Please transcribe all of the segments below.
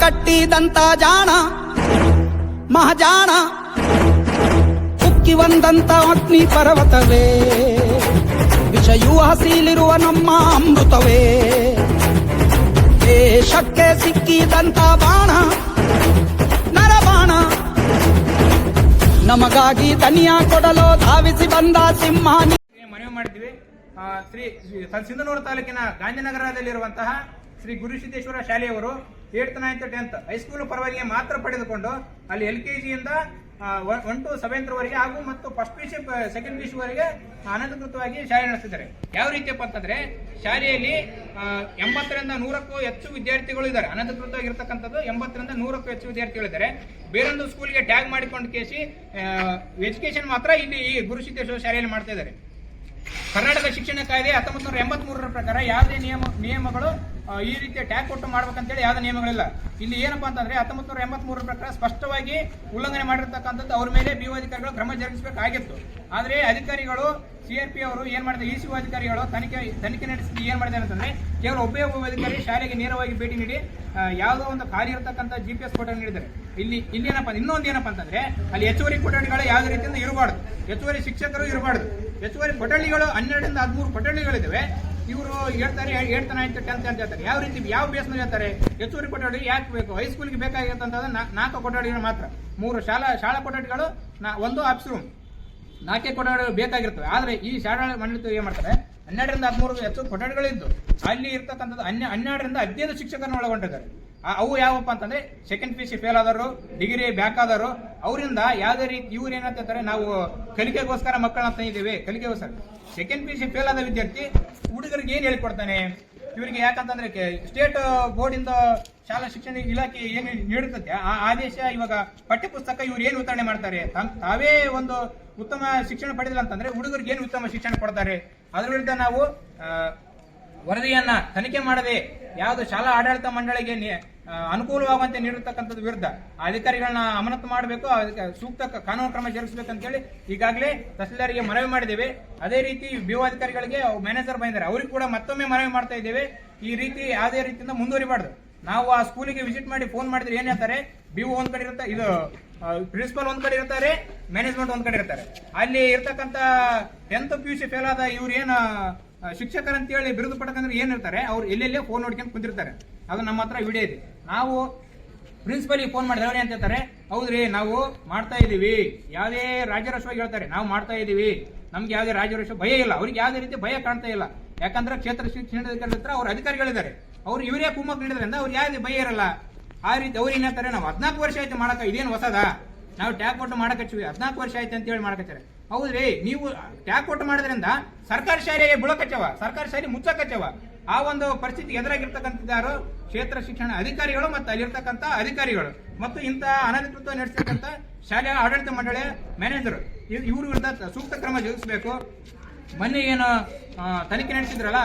ಕಟ್ಟಿದಂತ ಜಾಣ, ಮಹಾಜಾಣ, ಉಕ್ಕಿ ಬಂದಂತ ಅಗ್ನಿ ಪರ್ವತವೇ. ವಿಷಯೂ ಹಸಿಲಿರುವ ನಮ್ಮ ಅಮೃತವೇ. ದೇಶಕ್ಕೆ ಸಿಕ್ಕಿದಂತ ಬಾಣ, ನರಬಾಣ. ನಮಗಾಗಿ ತನಿಯ ಕೊಡಲು ಧಾವಿಸಿ ಬಂದ ಸಿಂಹ ಮನವಿ ಮಾಡಿದ್ವಿ. ಶ್ರೀ ಸಿಂಧನೂರು ತಾಲೂಕಿನ ಗಾಂಧಿನಗರದಲ್ಲಿರುವಂತಹ Shri Gurusiddeshwara ಶಾಲೆಯವರು eight ninth tenth high school ಪರವಾಗಿ ಮಾತ್ರ ಪಡೆದುಕೊಂಡು ಅಲ್ಲಿ ಎಲ್ ಕೆ ಜಿಯಿಂದ ಒನ್ ಟು ಸೆವೆಂತ್ ವರೆಗೆ ಹಾಗೂ ಮತ್ತು first P C second P ವರೆಗೆ ಅನಧಿಕೃತವಾಗಿ ಶಾಲೆ ನಡೆಸ್ತಿದ್ದಾರೆ. ಯಾವ ರೀತಿಯಪ್ಪ ಅಂತಂದ್ರೆ, ಶಾಲೆಯಲ್ಲಿ ಎಂಬತ್ತರಿಂದ ನೂರಕ್ಕೂ ಹೆಚ್ಚು ವಿದ್ಯಾರ್ಥಿಗಳು ಇದ್ದಾರೆ. ಅನಧಿಕೃತವಾಗಿರ್ತಕ್ಕಂಥದ್ದು ಎಂಬತ್ತರಿಂದ ನೂರಕ್ಕೂ ಹೆಚ್ಚು ವಿದ್ಯಾರ್ಥಿಗಳು ಇದ್ದಾರೆ. ಬೇರೊಂದು ಸ್ಕೂಲ್ಗೆ ಟ್ಯಾಗ್ ಮಾಡಿಕೊಂಡು ಕೇಸಿ ಎಜುಕೇಶನ್ ಮಾತ್ರ ಇಲ್ಲಿ ಈ ಗುರುಸಿದ್ದೇಶ್ವರ ಶಾಲೆಯಲ್ಲಿ ಮಾಡ್ತಾ ಇದ್ದಾರೆ. ಕರ್ನಾಟಕ ಶಿಕ್ಷಣ ಕಾಯ್ದೆ ಹತ್ತೊಂಬತ್ತು ನೂರ ಎಂಬತ್ತ್ ಮೂರರ ಪ್ರಕಾರ ಯಾವುದೇ ನಿಯಮ ನಿಯಮಗಳು ಈ ರೀತಿಯ ಟ್ಯಾಗ್ ಕೊಟ್ಟು ಮಾಡ್ಬೇಕಂತೇಳಿ ಯಾವುದೇ ನಿಯಮಗಳಿಲ್ಲ. ಇಲ್ಲಿ ಏನಪ್ಪ ಅಂತಂದ್ರೆ ಹತ್ತೊಂಬತ್ತು ನೂರ ಎಂಬತ್ ಮೂರರ ಪ್ರಕಾರ ಸ್ಪಷ್ಟವಾಗಿ ಉಲ್ಲಂಘನೆ ಮಾಡಿರ್ತಕ್ಕಂಥದ್ದು ಅವ್ರ ಮೇಲೆ ಬಿ ಅಧಿಕಾರಿಗಳು ಕ್ರಮ ಜರುಗಿಸಬೇಕಾಗಿತ್ತು. ಆದ್ರೆ ಅಧಿಕಾರಿಗಳು ಸಿಆರ್ಪಿ ಅವರು ಏನ್ ಮಾಡಿದ್ರು ಇ ಸಿ ಅಧಿಕಾರಿಗಳು ತನಿಖೆ ತನಿಖೆ ನಡೆಸಿ ಏನ್ ಮಾಡಿದೆ ಅಂತಂದ್ರೆ ಕೇವಲ ಒಬ್ಬೇ ಒಬ್ಬ ಅಧಿಕಾರಿ ಶಾಲೆಗೆ ನೇರವಾಗಿ ಭೇಟಿ ನೀಡಿ ಯಾವುದೋ ಒಂದು ಖಾಲಿ ಇರತಕ್ಕಂಥ ಜಿ ಪಿ ಎಸ್ ಫೋಟೋ ನೀಡಿದ್ದಾರೆ. ಇಲ್ಲಿ ಇಲ್ಲಿ ಏನಪ್ಪ, ಇನ್ನೊಂದು ಏನಪ್ಪ ಅಂತಂದ್ರೆ ಅಲ್ಲಿ ಹೆಚ್ಚುವರಿ ಕೊಠಡಿಗಳು ಯಾವ ರೀತಿಯಿಂದ ಇರಬಾರ್ದು. ಹೆಚ್ಚುವರಿ ಶಿಕ್ಷಕರು ಇರಬಾರ್ದು. ಹೆಚ್ಚುವರಿ ಕೊಠಡಿಗಳು ಹನ್ನೆರಡರಿಂದ ಹದಿಮೂರು ಕೊಠಡಿಗಳಿದ್ದಾವೆ. ಇವರು ಹೇಳ್ತಾರೆ ಹೇಳ್ತಾನೆ ಅಂತ ಅಂತ ಹೇಳ್ತಾರೆ. ಯಾವ ರೀತಿ, ಯಾವ ಬೇಸ್ ಮೇಲೆ ಹೇಳ್ತಾರೆ? ಹೆಚ್ಚುವರಿ ಕೊಠಡಿ ಯಾಕೆ ಬೇಕು? ಹೈಸ್ಕೂಲ್ಗೆ ಬೇಕಾಗಿರ್ತಂತಂದ್ರೆ ನಾಲ್ಕು ಕೊಠಡಿಗಳು ಮಾತ್ರ. ಮೂರು ಶಾಲಾ ಶಾಲಾ ಕೊಠಡಿಗಳು ಒಂದು ಆಫೀಸ್ ರೂಮ್ ನಾಲ್ಕೇ ಕೊಠಡಿಗಳು ಬೇಕಾಗಿರ್ತವೆ. ಆದರೆ ಈ ಶಾಲಾ ಮಂಡಳಿ ಏನು ಮಾಡ್ತಾರೆ? ಹನ್ನೆರಡರಿಂದ ಹದಿಮೂರು ಹೆಚ್ಚು ಕೊಠಡಿಗಳಿದ್ದು. ಅಲ್ಲಿ ಇರ್ತಕ್ಕಂಥದ್ದು ಹನ್ನೆ ಹನ್ನೆರಡರಿಂದ ಹದಿನೈದು ಶಿಕ್ಷಕರನ್ನು ಒಳಗೊಂಡಿದ್ದಾರೆ. ಅವು ಯಾವಪ್ಪ ಅಂತಂದ್ರೆ ಸೆಕೆಂಡ್ ಪಿ ಸಿ ಫೇಲ್ ಆದವರು ಡಿಗ್ರಿ ಬ್ಯಾಕ್ ಆದವರು, ಅವರಿಂದ ಯಾವುದೇ ರೀತಿ ಇವ್ರು ಏನಂತಾರೆ ನಾವು ಕಲಿಕೆಗೋಸ್ಕರ ಮಕ್ಕಳನ್ನ ತಂದಿದ್ದೇವೆ, ಕಲಿಕೆಗೋಸ್ಕರ. ಸೆಕೆಂಡ್ ಪಿ ಸಿ ಫೇಲ್ ಆದ ವಿದ್ಯಾರ್ಥಿ ಹುಡುಗರಿಗೆ ಏನು ಹೇಳ್ಕೊಡ್ತಾನೆ? ಇವರಿಗೆ ಯಾಕಂತಂದ್ರೆ ಸ್ಟೇಟ್ ಬೋರ್ಡ್ ಇಂದ ಶಾಲಾ ಶಿಕ್ಷಣ ಇಲಾಖೆ ಏನು ನೀಡುತ್ತೆ, ಆ ಆದೇಶ ಇವಾಗ ಪಠ್ಯಪುಸ್ತಕ ಇವ್ರು ಏನು ವಿತರಣೆ ಮಾಡ್ತಾರೆ? ತಾವೇ ಒಂದು ಉತ್ತಮ ಶಿಕ್ಷಣ ಪಡೆದಿಲ್ಲ ಅಂತಂದ್ರೆ ಹುಡುಗರಿಗೆ ಏನು ಉತ್ತಮ ಶಿಕ್ಷಣ ಕೊಡ್ತಾರೆ? ಅದರ ವಿರುದ್ಧ ನಾವು ವರದಿಯನ್ನ ತನಿಖೆ ಮಾಡದೆ ಯಾವುದು ಶಾಲಾ ಆಡಳಿತ ಮಂಡಳಿಗೆ ಅನುಕೂಲವಾಗುವಂತೆ ನೀಡಿರ್ತಕ್ಕಂಥದ್ದು ವಿರುದ್ಧ ಆ ಅಧಿಕಾರಿಗಳನ್ನ ಅಮಾನತು ಮಾಡಬೇಕು ಅದಕ್ಕೆ ಸೂಕ್ತ ಕಾನೂನು ಕ್ರಮ ಜರುಗಿಸಬೇಕಂತೇಳಿ ಈಗಾಗಲೇ ತಹಸೀಲ್ದಾರಿಗೆ ಮನವಿ ಮಾಡಿದ್ದೇವೆ. ಅದೇ ರೀತಿ ಬಿಒ ಅಧಿಕಾರಿಗಳಿಗೆ ಮ್ಯಾನೇಜರ್ ಬಂದಿದ್ದಾರೆ. ಅವ್ರಿಗೆ ಕೂಡ ಮತ್ತೊಮ್ಮೆ ಮನವಿ ಮಾಡ್ತಾ ಇದ್ದೇವೆ. ಈ ರೀತಿ ಯಾವುದೇ ರೀತಿಯಿಂದ ಮುಂದುವರಿಬಾರ್ದು. ನಾವು ಆ ಸ್ಕೂಲಿಗೆ ವಿಸಿಟ್ ಮಾಡಿ ಫೋನ್ ಮಾಡಿದ್ರೆ ಏನ್ ಹೇಳ್ತಾರೆ? ಬಿಒ ಒಂದ್ ಕಡೆ ಇರುತ್ತೆ ಇದು ಪ್ರಿನ್ಸಿಪಲ್ ಒಂದ್ ಕಡೆ ಇರ್ತಾರೆ, ಮ್ಯಾನೇಜ್ಮೆಂಟ್ ಒಂದ್ ಕಡೆ ಇರ್ತಾರೆ. ಅಲ್ಲಿ ಇರ್ತಕ್ಕಂತ tenth P U C fail ಆದ ಇವ್ರು ಏನ ಆ, ಶಿಕ್ಷಕರಂತೇಳಿ ಬಿರುದು ಪಡಕಂದ್ರೆ ಏನಿರ್ತಾರೆ ಅವ್ರು ಎಲ್ಲೆಲ್ಲೇ ಫೋನ್ ನೋಡ್ಕೊಂಡು ಕುಂತಿರ್ತಾರೆ. ಅದು ನಮ್ಮ ಹತ್ರ ವಿಡಿಯೋ ಇದೆ. ನಾವು ಪ್ರಿನ್ಸಿಪಲ್ಗೆ ಫೋನ್ ಮಾಡಿ ಹೇಳಿ ಅಂತ ಹೇಳ್ತಾರೆ? ಹೌದ್ರಿ ನಾವು ಮಾಡ್ತಾ ಇದೀವಿ ಯಾವುದೇ ರಾಜ್ಯರೋಷವಾಗಿ ಹೇಳ್ತಾರೆ ನಾವು ಮಾಡ್ತಾ ಇದೀವಿ ನಮ್ಗೆ ಯಾವುದೇ ರಾಜ್ಯರೋಷ ಭಯ ಇಲ್ಲ. ಅವ್ರಿಗೆ ಯಾವುದೇ ರೀತಿ ಭಯ ಕಾಣ್ತಾ ಇಲ್ಲ. ಯಾಕಂದ್ರೆ ಕ್ಷೇತ್ರ ಶಿಕ್ಷಣಾಧಿಕಾರಿ ಹತ್ರ ಅವ್ರ ಅಧಿಕಾರಿಗಳಿದ್ದಾರೆ. ಅವ್ರು ಇವರೇ ಕುಮ್ಮಕ್ ನೀಡಿದ್ರಿಂದ ಅವ್ರು ಯಾವುದೇ ಭಯ ಇರಲ್ಲ. ಆ ರೀತಿ ಅವ್ರು ಏನ್ ಹೇಳ್ತಾರೆ? ನಾವು ಹದಿನಾಲ್ಕು ವರ್ಷ ಆಯ್ತು ಮಾಡಕ ಇದೇನು ಹೊಸದಾ? ನಾವು ಟ್ಯಾಪ್ ಕೊಟ್ಟು ಮಾಡಕಚ್ಚಿವಿ ಹದಿನಾಲ್ಕು ವರ್ಷ ಆಯ್ತು ಅಂತ ಹೇಳಿ ಮಾಡಕಚ್ಚಾರೆ ಹೌದ್ರಿ, ನೀವು ಟ್ಯಾಪ್ ಕೊಟ್ಟು ಮಾಡೋದ್ರಿಂದ ಸರ್ಕಾರಿ ಶಾಲೆಗೆ ಬುಳಕಚ್ಚವ ಸರ್ಕಾರಿ ಶಾಲೆ ಮುಚ್ಚಕಚ್ಚವ ಆ ಒಂದು ಪರಿಸ್ಥಿತಿ ಎದುರಾಗಿರ್ತಕ್ಕಂಥದ್ದಾರು ಕ್ಷೇತ್ರ ಶಿಕ್ಷಣ ಅಧಿಕಾರಿಗಳು ಮತ್ತು ಅಲ್ಲಿರ್ತಕ್ಕಂಥ ಅಧಿಕಾರಿಗಳು ಮತ್ತು ಇಂತಹ ಅನಧಿಕೃತ ನಡೆಸ್ತಕ್ಕಂಥ ಶಾಲೆ ಆಡಳಿತ ಮಂಡಳಿಯ ಮ್ಯಾನೇಜರ್. ಇವ್ರ ವಿರುದ್ಧ ಸೂಕ್ತ ಕ್ರಮ ಜರುಗಿಸಬೇಕು. ಮೊನ್ನೆ ಏನು ತನಿಖೆ ನಡೆಸಿದ್ರಲ್ಲ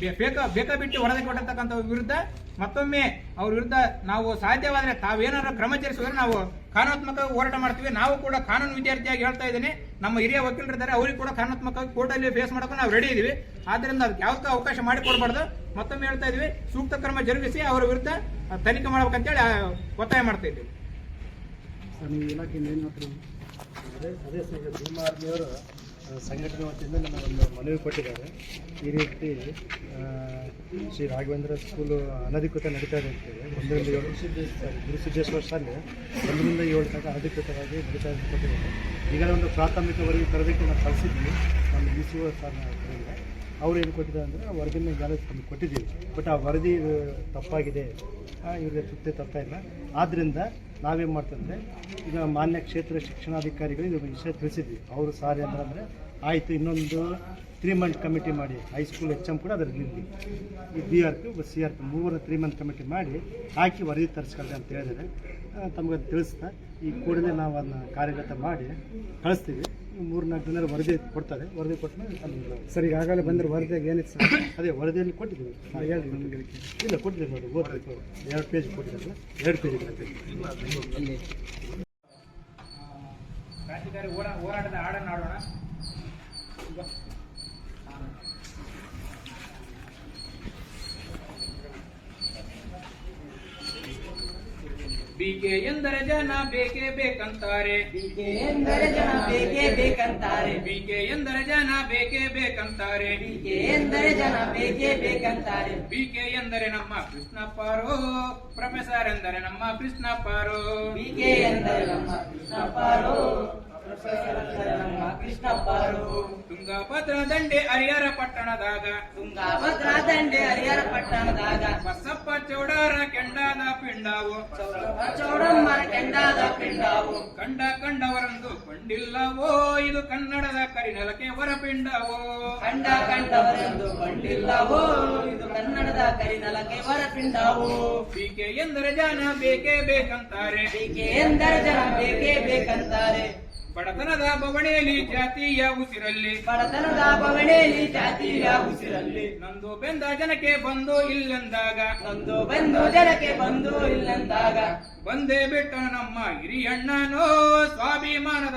ಬೇಕಾ ಬಿಟ್ಟು ವರದಿ ಕೊಟ್ಟಿರ್ತಕ್ಕಂಥ ವಿರುದ್ಧ ಮತ್ತೊಮ್ಮೆ ಅವ್ರ ವಿರುದ್ಧ ನಾವು ಸಾಧ್ಯವಾದರೆ ತಾವೇನಾದ್ರು ಕ್ರಮ ಜರುಗಿಸಿದ್ರೆ ನಾವು ಕಾನೂನಾತ್ಮಕ ಹೋರಾಟ ಮಾಡ್ತೀವಿ. ನಾವು ಕೂಡ ಕಾನೂನು ವಿದ್ಯಾರ್ಥಿಯಾಗಿ ಹೇಳ್ತಾ ಇದ್ದೀನಿ. ನಮ್ಮ ಹಿರಿಯ ವಕೀಲರಿದ್ದಾರೆ. ಅವ್ರಿಗೆ ಕೂಡ ಕಾನೂನಾತ್ಮಕವಾಗಿ ಕೋರ್ಟಲ್ಲಿ ಫೇಸ್ ಮಾಡೋಕೆ ನಾವು ರೆಡಿ ಇದೀವಿ. ಆದ್ದರಿಂದ ಅದಕ್ಕೆ ಯಾವತ್ತೂ ಅವಕಾಶ ಮಾಡಿಕೊಡ್ಬಾರ್ದು. ಮತ್ತೊಮ್ಮೆ ಹೇಳ್ತಾ ಇದೀವಿ ಸೂಕ್ತ ಕ್ರಮ ಜರುಗಿಸಿ ಅವರ ವಿರುದ್ಧ ತನಿಖೆ ಮಾಡ್ಬೇಕಂತೇಳಿ ಒತ್ತಾಯ ಮಾಡ್ತಾ ಇದ್ದೀವಿ. ಇಲಾಖೆಯಿಂದ ಏನು ಅದೇ ಸಂಘಟನೆ ವತಿಯಿಂದ ನಮ್ಮ ಒಂದು ಮನವಿ ಕೊಟ್ಟಿದ್ದಾರೆ. ಈ ರೀತಿ ಶ್ರೀ ರಾಘವೇಂದ್ರ ಸ್ಕೂಲು ಅನಧಿಕೃತ ನಡೀತಾ ಇದೆ ಅಂತೇಳಿ. ಒಂದರಿಂದ ಏಳು ಗುರುಸಿದ್ದೇಶ್ವರ ಶಾಲೆ ಒಂದರಿಂದ ಏಳು ತನಕ ಅನಧಿಕೃತವಾಗಿ ನಡೀತಾ ಕೊಟ್ಟಿದ್ದಾರೆ. ಈಗಲೇ ಒಂದು ಪ್ರಾಥಮಿಕ ವರದಿ ತರಬೇತಿ ನಾವು ಕಳಿಸಿದ್ವಿ ನಮ್ಮ ಡಿ ಸಿ ಓ ಸರ್ ಅವ್ರು ಏನು ಕೊಟ್ಟಿದ್ದಾರೆ ಅಂದರೆ ವರದಿನ ಈಗಾಗಲೇ ನಮ್ಗೆ ಕೊಟ್ಟಿದ್ದೀವಿ. ಬಟ್ ಆ ವರದಿ ತಪ್ಪಾಗಿದೆ. ಇವ್ರಿಗೆ ತೃಪ್ತಿ ತಪ್ಪಾಯಿಲ್ಲ ಆದ್ದರಿಂದ ನಾವೇನು ಮಾಡ್ತಂದರೆ, ಈಗ ಮಾನ್ಯ ಕ್ಷೇತ್ರ ಶಿಕ್ಷಣಾಧಿಕಾರಿಗಳಿಗೆ ವಿಷಯ ತಿಳಿಸಿದ್ವಿ. ಅವರು ಸಾರಿ ಅಂತಂದರೆ ಆಯಿತು, ಇನ್ನೊಂದು ತ್ರೀ ಮಂತ್ ಕಮಿಟಿ ಮಾಡಿ ಹೈಸ್ಕೂಲ್ ಎಚ್ ಎಂ ಕೂಡ ಅದರಲ್ಲಿ ಇರಲಿ ಈ B R P C R P ಮೂವರ ತ್ರೀ ಮಂತ್ ಕಮಿಟಿ ಮಾಡಿ, ಹಾಕಿ ವರದಿ ತರಿಸ್ಕೊಳ್ಳಿ ಅಂತ ಹೇಳಿದರೆ ತಮಗೆ ತಿಳಿಸ್ತಾ, ಈ ಕೂಡಲೇ ನಾವು ಅದನ್ನ ಕಾರ್ಯಗತ ಮಾಡಿ, ಕಳಿಸ್ತೀವಿ. ಮೂರು ನಾಲ್ಕು ಜನರು ವರದಿ ಕೊಡ್ತಾರೆ. ವರದಿ ಕೊಟ್ಟಮೇಲೆ ಸರ್ ಈಗಾಗಲೇ ಬಂದರೆ ವರದಿಯಾಗ ಏನಿತ್ತು ಸರ್? ಅದೇ ವರದಿಯಲ್ಲಿ ಕೊಟ್ಟಿದ್ದೀವಿ. ಹಾಂ ಹೇಳಿ ನಮಗೆ ಇಲ್ಲ ಕೊಟ್ಟಿದ್ದೀವಿ ನೋಡಿ ಓದಬೇಕು ಎರಡು ಪೇಜ್ ಕೊಟ್ಟಿದ್ದಾರೆ. ಎರಡು ಪೇಜ್ ಕ್ರಾಂತಿಕಾರಿ ಹೋರಾ ಹೋರಾಟದ ಹಾಡನ್ನು ಬಿಕೆ ಎಂದರೆ ಜನ ಬೇಕೇ ಬೇಕಂತಾರೆ. ಬಿಕೆ ಎಂದರೆ ಜನ ಬೇಕೇ ಬೇಕಂತಾರೆ. ಬಿಕೆ ಎಂದರೆ ಜನ ಬೇಕೇ ಬೇಕಂತಾರೆ. ಬಿಕೆ ಎಂದರೆ ಜನ ಬೇಕೇ ಬೇಕಂತಾರೆ. ಬಿಕೆ ಎಂದರೆ ನಮ್ಮ ಕೃಷ್ಣಪ್ಪಾರು ಪ್ರೊಫೆಸರ್ ಎಂದರೆ ನಮ್ಮ ಕೃಷ್ಣಪ್ಪಾರು. ಬಿಕೆ ಎಂದರೆ ನಮ್ಮ ಕೃಷ್ಣ ಕೃಷ್ಣಪ್ಪಾರು ತುಂಗಭದ್ರ ದಂಡೆ ಹರಿಹರ ಪಟ್ಟಣದಾಗ. ತುಂಗಭದ್ರಾ ದಂಡೆ ಹರಿಹರ ಪಟ್ಟಣದಾಗ. ಬಸಪ್ಪ ಚೌಡಾರ ಕೆಂಡಾದ ಪಿಂಡಾವು. ಚೌಡಮ್ಮ ಕೆಂಡಾದ ಪಿಂಡಾವು. ಕಂಡ ಕಂಡವರಂದು ಕಂಡಿಲ್ಲವೋ ಇದು ಕನ್ನಡದ ಕರಿನೆಲಕ್ಕೆ ಹೊರಪಿಂಡವೋ. ಕಂಡ ಕಂಡವರಂದು ಕಂಡಿಲ್ಲವೋ ಇದು ಕನ್ನಡದ ಕರಿನಲಕ್ಕೆ ಹೊರಪಿಂಡಾವು. ಬೀಕೆ ಎಂದರೆ ಜನ ಬೇಕೇ ಬೇಕಂತಾರೆ. ಬೀಕೆ ಎಂದರೆ ಜನ ಬೇಕೇ ಬೇಕಂತಾರೆ. ಬಡತನದ ಬವಣೆಯಲ್ಲಿ ಜಾತಿಯ ಉಸಿರಲ್ಲಿ. ಬಡತನದ ಬವಣೆಯಲ್ಲಿ ಜಾತಿಯ ಉಸಿರಲ್ಲಿ. ನಂದು ಬೆಂದ ಜನಕ್ಕೆ ಬಂದು ಇಲ್ಲೆಂದಾಗ. ನಂದು ಬಂದು ಜನಕ್ಕೆ ಬಂದು ಇಲ್ಲಂದಾಗ. ಬಂದೇ ಬಿಟ್ಟ ನಮ್ಮ ಹಿರಿಯಣ್ಣನೋ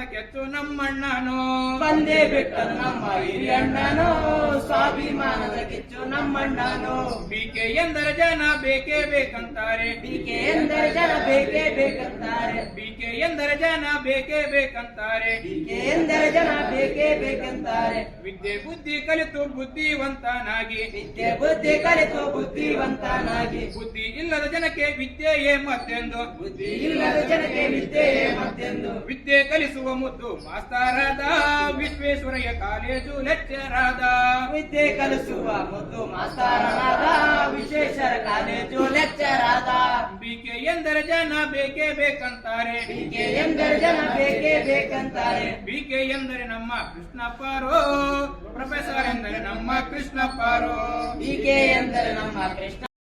ಕೆಚ್ಚು ನಮ್ಮಣ್ಣನೋ. ಬಂದೇ ಬಿಟ್ಟನು ನಮ್ಮ ಹಿರಿಯಣ್ಣನೋ. ಸ್ವಾಭಿಮಾನದ ಕೆಚ್ಚು ನಮ್ಮಣ್ಣನೋ. ಬಿಕೆ ಎಂದರೆ ಜನ ಬೇಕೇ ಬೇಕಂತಾರೆ. ಬಿಕೆ ಎಂದರೆ ಜನ ಬೇಕೇ ಬೇಕಂತಾರೆ. ಬಿಕೆ ಎಂದರೆ ಜನ ಬೇಕೇ ಬೇಕಂತಾರೆ. ಬಿಕೆ ಎಂದರೆ ಜನ ಬೇಕೇ ಬೇಕಂತಾರೆ. ವಿದ್ಯೆ ಬುದ್ಧಿ ಕಲಿತು ಬುದ್ಧಿವಂತನಾಗಿ. ವಿದ್ಯೆ ಬುದ್ಧಿ ಕಲಿತು ಬುದ್ಧಿವಂತನಾಗಿ. ಬುದ್ಧಿ ಇಲ್ಲದ ಜನಕ್ಕೆ ವಿದ್ಯೆಯೇ ಮತ್ತೆಂದು. ಬುದ್ಧಿ ಇಲ್ಲದ ಜನಕ್ಕೆ ವಿದ್ಯೆಯೇ ಮತ್ತೆಂದು. ವಿದ್ಯೆ ಕಲಿಸುವ ಮುದ್ದು ಮಾಸ್ತಾರದ ವಿಶ್ವೇಶ್ವರಯ್ಯ ಕಾಲೇಜು ಲೆಕ್ಚರಾದ. ವಿದ್ಯೆ ಕಲಿಸುವ ಮುದ್ದು ಮಾಸ್ತಾರದ ವಿಶ್ವೇಶ್ವರ ಕಾಲೇಜು ಲೆಕ್ಚರಾದ. ಆದ ಬಿಕೆ ಎಂದರೆ ಜನ ಬೇಕೇ ಬೇಕಂತಾರೆ. ಬಿಕೆ ಎಂದರೆ ಜನ ಬೇಕೇ ಬೇಕಂತಾರೆ. ಬಿಕೆ ಎಂದರೆ ನಮ್ಮ ಕೃಷ್ಣಪ್ಪರು ಪ್ರೊಫೆಸರ್ ಎಂದರೆ ನಮ್ಮ ಕೃಷ್ಣಪ್ಪರು. ಬಿಕೆ ಎಂದರೆ ನಮ್ಮ ಕೃಷ್ಣ